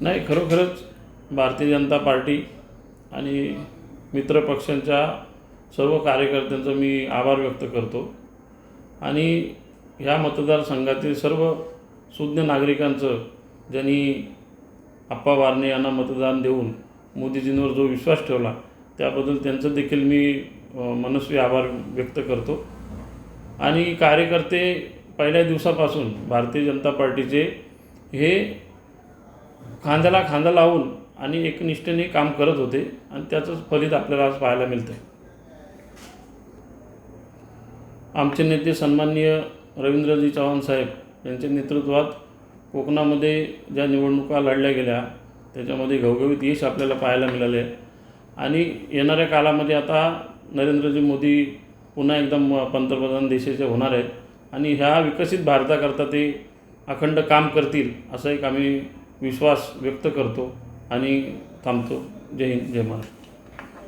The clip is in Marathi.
नाही खरोखरच भारतीय जनता पार्टी आणि मित्रपक्षांच्या सर्व कार्यकर्त्यांचा मी आभार व्यक्त करतो. आणि ह्या मतदारसंघातील सर्व सुज्ञ नागरिकांचं ज्यांनी आप्पा वारणे यांना मतदान देऊन मोदीजींवर जो विश्वास ठेवला त्याबद्दल त्यांचं देखील मी मनस्वी आभार व्यक्त करतो. आणि कार्यकर्ते पहिल्या दिवसापासून भारतीय जनता पार्टीचे हे खांद्याला खांदा लावून आणि एकनिष्ठेने काम करत होते आणि त्याचंच फलित आपल्याला आज पाहायला मिळतं आहे आमचे नेते सन्माननीय रवींद्रजी चव्हाण साहेब यांच्या नेतृत्वात कोकणामध्ये ज्या निवडणुका लढल्या गेल्या त्याच्यामध्ये घवघवीत यश आपल्याला पाहायला मिळाले आणि येणाऱ्या काळामध्ये आता नरेंद्रजी मोदी पुन्हा एकदम म- पंतप्रधान देशाचे होणार आहेत. आणि ह्या विकसित भारताकरता ते अखंड काम करतील असं एक आम्ही विश्वास व्यक्त करतो आणि थांबतो. जय हिंद जय महाराष्ट्र.